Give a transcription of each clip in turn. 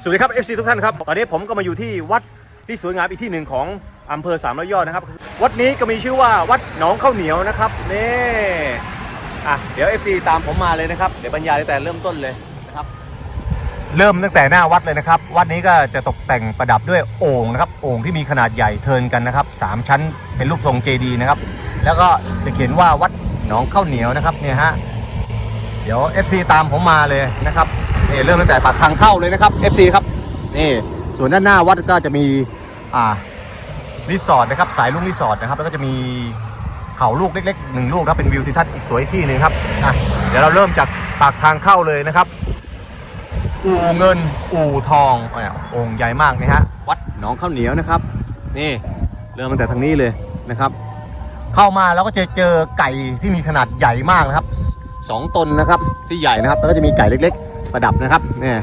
สวัสดีครับ FC ทุกท่านครับ ตอนนี้ผมก็มาอยู่ที่วัดที่สวยงามอีกที่หนึ่งของอำเภอสามร้อยยอดนะครับ วัดนี้ก็มีชื่อว่าวัดหนองข้าวเหนียวนะครับนี่อะเดี๋ยว FC ตามผมมาเลยนะครับ เดี๋ยวบรรยายตั้งแต่เริ่มต้นเลยนะครับ เริ่มตั้งแต่หน้าวัดเลยนะครับ วัดนี้ก็จะตกแต่งประดับด้วยโอ่งนะครับ โอ่งที่มีขนาดใหญ่เทินกันนะครับสามชั้นเป็นรูปทรงเจดีย์นะครับ แล้วก็จะเขียนว่าวัดหนองข้าวเหนียวนะครับเนี่ยฮะ ดี๋ยว FC ตามผมมาเลยนะครับนี่เริ่มตั้งแต่ปากทางเข้าเลยนะครับ FC ครับนี่ส่วนด้านหน้าวัดก็จะมีอ่ารีสอร์ทนะครับสายลุงรีสอร์ทนะครับแล้วก็จะมีเขาลูกเล็กๆหนึ่งลูกนะครับเป็นวิวทิวทัศน์อีกสวยที่หนึ่งครับอะเดี๋ยวเราเริ่มจากปากทางเข้าเลยนะครับ อู่เงินอู่ทองเนี่ยองค์ใหญ่มากนะฮะวัดหนองข้าวเหนียวนะครับ นี่เริ่มตั้งแต่ทางนี้เลยนะครับ เข้ามาแล้วก็จะเจอไก่ที่มีขนาดใหญ่มากนะครับ สองตนนะครับที่ใหญ่นะครับ แล้วก็จะมีไก่เล็ก ๆ ประดับนะครับเนี่ย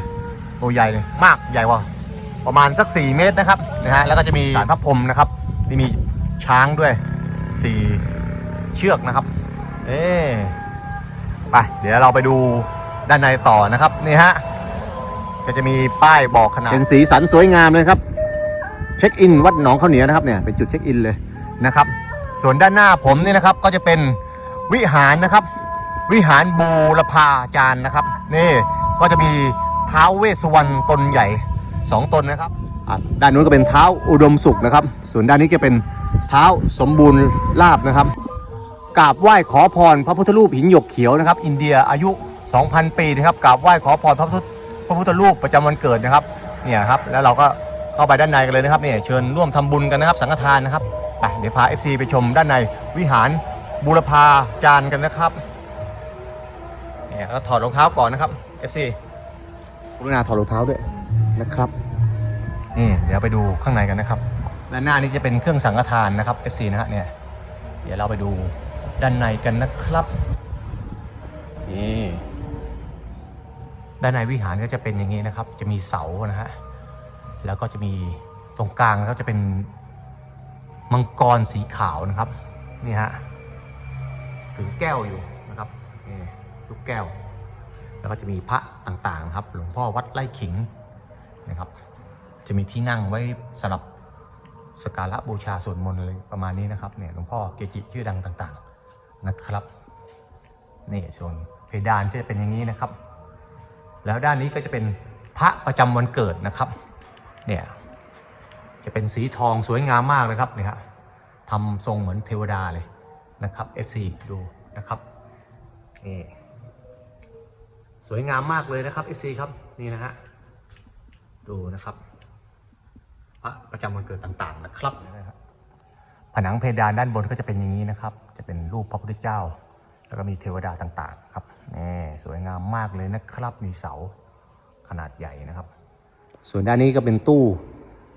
ตัวใหญ่เลยมากใหญ่กว่าประมาณสัก 4 เมตรนะครับนะฮะแล้วก็จะมีสารพระพรมนะครับที่มีช้างด้วย 4 เชือกนะครับ เอ๊ไปเดี๋ยวเราไปดูด้านในต่อนะครับนี่ฮะก็จะมีป้ายบอกขนาดเป็นสีสันสวยงามเลยครับ เช็คอินวัดหนองข้าวเหนียวนะครับเนี่ยเป็นจุดเช็คอินเลยนะครับ ส่วนด้านหน้าผมนี่นะครับก็จะเป็นวิหารนะครับ วิหารบูรพาจารย์นะครับ นี่ก็จะมีท้าวเวสสุวรรณตนใหญ่2ตนนะครับด้านนู้นก็เป็นเท้าอุดมสุขนะครับ ส่วนด้านนี้ก็เป็นเท้าสมบูรณ์ลาบนะครับกราบไหว้ขอพรพระพุทธรูปหินหยกเขียวนะครับ อินเดียอายุ 2,000 ปีนะครับกราบไหว้ขอพรพระพุทธพระพุทธรูปประจำวันเกิดนะครับเนี่ยครับแล้วเราก็เข้าไปด้านในกันเลยนะครับเนี่ยเชิญร่วมทำบุญกันนะครับ สังฆทานนะครับไปเดี๋ยวพา FC ไปชมด้านในวิหารบูรพาจารย์กันนะครับ เนี่ยก็ถอดรองเท้าก่อนนะครับ FC กรุณาถอดรองเท้าด้วยนะครับ นี่เดี๋ยวไปดูข้างในกันนะครับ ด้านหน้านี้จะเป็นเครื่องสังฆทานนะครับ FC นะฮะเนี่ย เดี๋ยวเราไปดูด้านในกันนะครับนี่ด้านในวิหารก็จะเป็นอย่างนี้นะครับ จะมีเสานะฮะ แล้วก็จะมีตรงกลางนะครับจะเป็นมังกรสีขาวนะครับ นี่ฮะถือแก้วอยู่นะครับนี่ ลูกแก้ว แล้วก็จะมีพระต่างๆครับ หลวงพ่อวัดไร่ขิงนะครับ จะมีที่นั่งไว้สำหรับสการะบูชาสวดมนต์อะไรประมาณนี้นะครับเนี่ยหลวงพ่อเกจิชื่อดังต่างๆนะครับนี่ส่วนเพดานจะเป็นอย่างนี้นะครับ แล้วด้านนี้ก็จะเป็นพระประจำวันเกิดนะครับเนี่ยจะเป็นสีทองสวยงามมากเลยครับเนี่ยฮะทำทรงเหมือนเทวดาเลยนะครับ FC ดูนะครับนี่ สวยงามมากเลยนะครับ FC ครับนี่นะฮะดูนะครับพระประจำวันเกิดต่างๆนะครับ ผนังเพดานด้านบนก็จะเป็นอย่างนี้นะครับ จะเป็นรูปพระพุทธเจ้า แล้วก็มีเทวดาต่างๆ ครับนี่สวยงามมากเลยนะครับ มีเสาขนาดใหญ่นะครับ ส่วนด้านนี้ก็เป็นตู้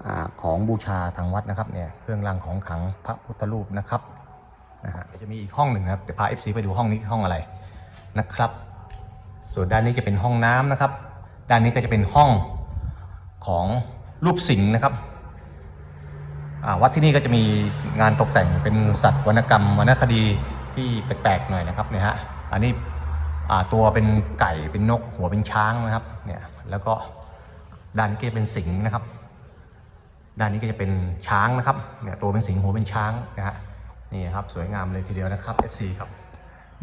อของบูชาทางวัดนะครับเนี่ยเครื่องรางของขลังพระพุทธรูปนะครับนะฮะจะมีอีกห้องหนึ่งนะครับเดี๋ยวพา FC ไปดูห้องนี้ห้องอะไรนะครับ ส่วนด้านนี้จะเป็นห้องน้ำนะครับ ด้านนี้ก็จะเป็นห้องของรูปสิงห์นะครับวัดที่นี่ก็จะมีงานตกแต่งเป็นสัตว์วรรณกรรมวรรณคดีที่แปลกๆหน่อยนะครับเนี่ยฮะอันนี้ตัวเป็นไก่เป็นนกหัวเป็นช้างนะครับเนี่ยแล้วก็ด้านนี้ก็จะเป็นสิงห์นะครับ ด้านนี้ก็จะเป็นช้างนะครับเนี่ยตัวเป็นสิงห์หัวเป็นช้างนะฮะนี่ครับสวยงามเลยทีเดียวนะครับ FC ครับ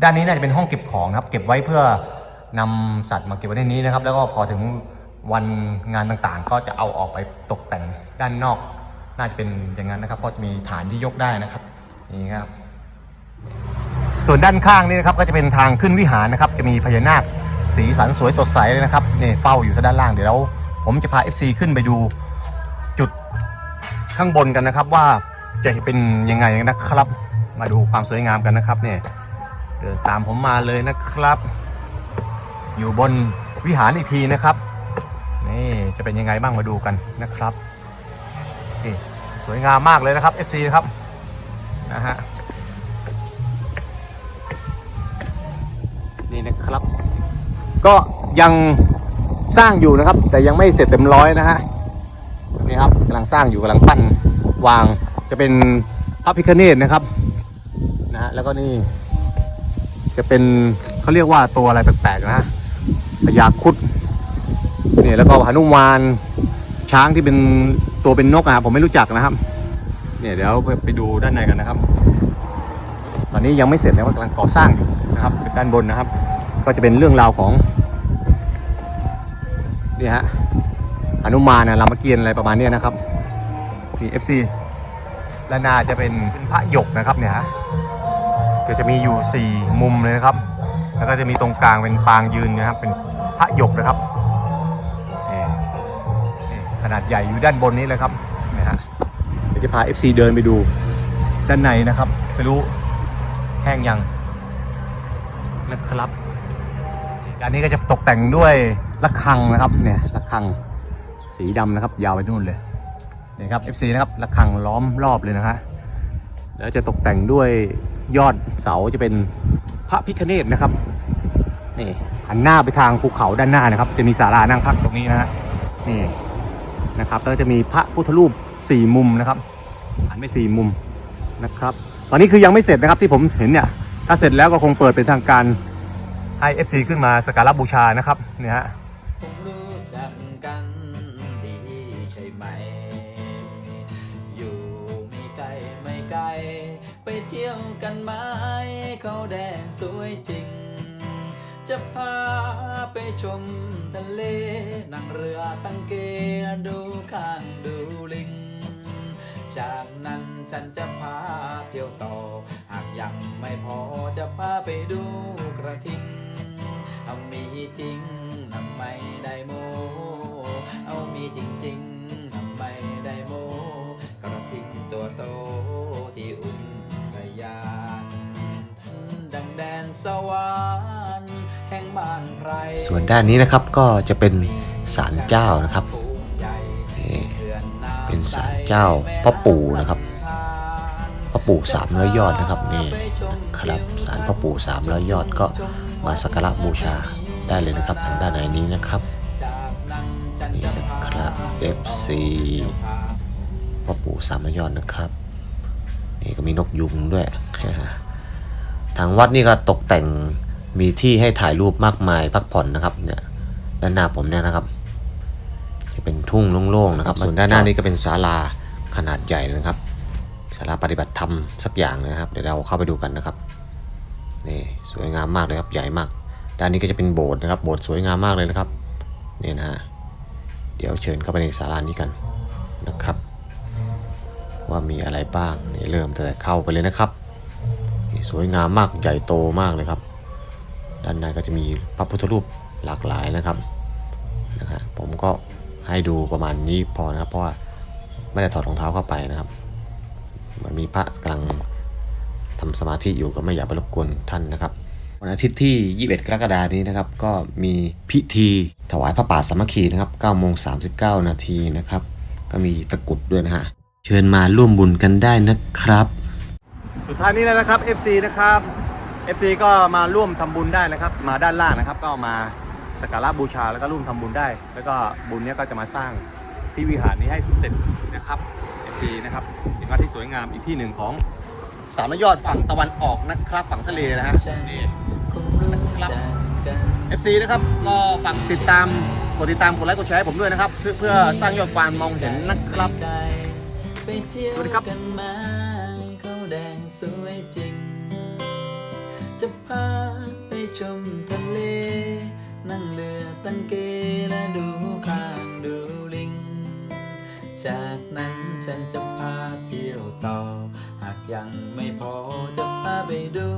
ด้านนี้น่าจะเป็นห้องเก็บของนะครับ เก็บไว้เพื่อ นำสัตว์มาเก็บไว้ในนี้นะครับ แล้วก็พอถึงวันงานต่างๆ ก็จะเอาออกไปตกแต่งด้านนอก น่าจะเป็นอย่างนั้นนะครับ เพราะจะมีฐานที่ยกได้นะครับนี่ครับ ส่วนด้านข้างนี่นะครับก็จะเป็นทางขึ้นวิหารนะครับ จะมีพญานาคสีสันสวยสดใสเลยนะครับนี่เฝ้าอยู่ทางด้านล่างเดี๋ยวเราผมจะพา FC ขึ้นไปดูจุดข้างบนกันนะครับว่าจะเป็นยังไงนะครับ มาดูความสวยงามกันนะครับเนี่ยเดินตามผมมาเลยนะครับ อยู่บนวิหารอีกทีนะครับ นี่จะเป็นยังไงบ้างมาดูกันนะครับนี่สวยงามมากเลยนะครับ FC ครับนะฮะนี่นะครับ ก็ยังสร้างอยู่นะครับ แต่ยังไม่เสร็จเต็มร้อยนะฮะนี่ครับกำลังสร้างอยู่กำลังปั้นวางจะเป็นพระพิคเนตนะครับนะฮะแล้วก็นี่ จะเป็นเขาเรียกว่าตัวอะไรแปลกๆนะ พญาคุดเนี่ยแล้วก็หนุมานช้างที่เป็นตัวเป็นนกอะครับผมไม่รู้จักนะครับ เนี่ยเดี๋ยวไปดูด้านในกันนะครับ ตอนนี้ยังไม่เสร็จนะว่ากำลังก่อสร้างอยู่นะครับเป็นด้านบนนะครับ ก็จะเป็นเรื่องราวของนี่ฮะหนุมานนะรามเกียรติ์อะไรประมาณนี้นะครับนี่ FC และนาจะเป็นเป็นพระหยกนะครับเนี่ยฮะก็จะมีอยู่สี่มุมเลยนะครับ แล้วก็จะมีตรงกลางเป็นปางยืนนะครับเป็น พระหยกนะครับนี่นี่ขนาดใหญ่อยู่ด้านบนนี้เลยครับนะฮะเดี๋ยวจะพา FC เดินไปดูด้านในนะครับไม่รู้แห้งยังนะครับด้านนี้ก็จะตกแต่งด้วยระฆังนะครับเนี่ยระฆังสีดำนะครับ ยาวไปนู่นเลยนี่ครับ FC นะครับระฆังล้อมรอบเลยนะฮะแล้วจะตกแต่งด้วยยอดเสาจะเป็นพระพิคเนตนะครับนี่ หันหน้าไปทางภูเขาด้านหน้านะครับ จะมีศาลานั่งพักตรงนี้นะฮะนี่นะครับแล้วจะมีพระพุทธรูปสี่มุมนะครับหันไปสี่มุมนะครับ ตอนนี้คือยังไม่เสร็จนะครับที่ผมเห็นเนี่ยถ้าเสร็จแล้วก็คงเปิดเป็นทางการให้ FC ขึ้นมาสักการะบูชานะครับเนี่ยฮะไหมอยู่ไม่ไกลไม่ไกลไปเที่ยวกันไหมเขาแดงสวยจริง จะพาไปชมทะเล นั่งเรือตั้งเกดูข้างดูลิง จากนั้นฉันจะพาเที่ยวต่อ หากยังไม่พอจะพาไปดูกระทิง เอามีจริงทำไมได้โม เอามีจริงๆทำไมได้โม กระทิงตัวโต ส่วนด้านนี้นะครับก็จะเป็นศาลเจ้านะครับนี่เป็นศาลเจ้าพ่อปู่นะครับพ่อปู่สามร้อยยอดนะครับนี่ครับศาลพ่อปู่สามร้อยยอดก็มาสักการะบูชาได้เลยนะครับทางด้านในนี้นะครับนี่นะครับ FC พ่อปู่สามร้อยยอดนะครับนี่ก็มีนกยุงด้วยทางวัดนี่ก็ตกแต่ง มีที่ให้ถ่ายรูปมากมายพักผ่อนนะครับเนี่ยด้านหน้าผมเนี่ยนะครับ จะเป็นทุ่งโล่งๆนะครับ ส่วนด้านหน้านี่ก็เป็นศาลาขนาดใหญ่นะครับศาลาปฏิบัติธรรมสักอย่างนะครับ เดี๋ยวเราเข้าไปดูกันนะครับนี่สวยงามมากเลยครับใหญ่มาก ด้านนี้ก็จะเป็นโบสถ์นะครับ โบสถ์สวยงามมากเลยนะครับนี่นะฮะเดี๋ยวเชิญเข้าไปในศาลานี้กันนะครับ ว่ามีอะไรบ้างนี่เริ่มตั้งแต่เข้าไปเลยนะครับนี่สวยงามมากใหญ่โตมากเลยครับ ด้านในก็จะมีพระพุทธรูปหลากหลายนะครับนะฮะผมก็ให้ดูประมาณนี้พอนะครับ เพราะว่าไม่ได้ถอดรองเท้าเข้าไปนะครับมันมีพระกำลังทำสมาธิอยู่ก็ไม่อยากไปรบกวนท่านนะครับวันอาทิตย์ที่ 21 กรกฎานี้นะครับ ก็มีพิธีถวายพระป่าสามัคคีนะครับ9โมง39 นาทีนะครับ ก็มีตะกรุดด้วยนะฮะ เชิญมาร่วมบุญกันได้นะครับ สุดท้ายนี้แล้วนะครับ FC นะครับ FC ก็มาร่วมทำบุญได้นะครับ มาด้านล่างนะครับ ก็มาสักการะบูชาแล้วก็ร่วมทำบุญได้ แล้วก็บุญเนี้ยก็จะมาสร้างที่วิหารนี้ให้เสร็จนะครับ FC นะครับเป็นวัดที่สวยงามอีกที่หนึ่งของสามยอดฝั่งตะวันออกนะครับฝั่งทะเลนะฮะนี่นะครับ FC นะครับก็ฝากติดตามกดติดตามกดไลค์กดแชร์ให้ผมด้วยนะครับ เพื่อสร้างยอดความมองเห็นนะครับไปเที่ยวสวัสดีครับ จะพาไปชมทะเล นั่งเรือตั้งเกและดูคางดูลิง จากนั้นฉันจะพาเที่ยวต่อ หากยังไม่พอจะพาไปดู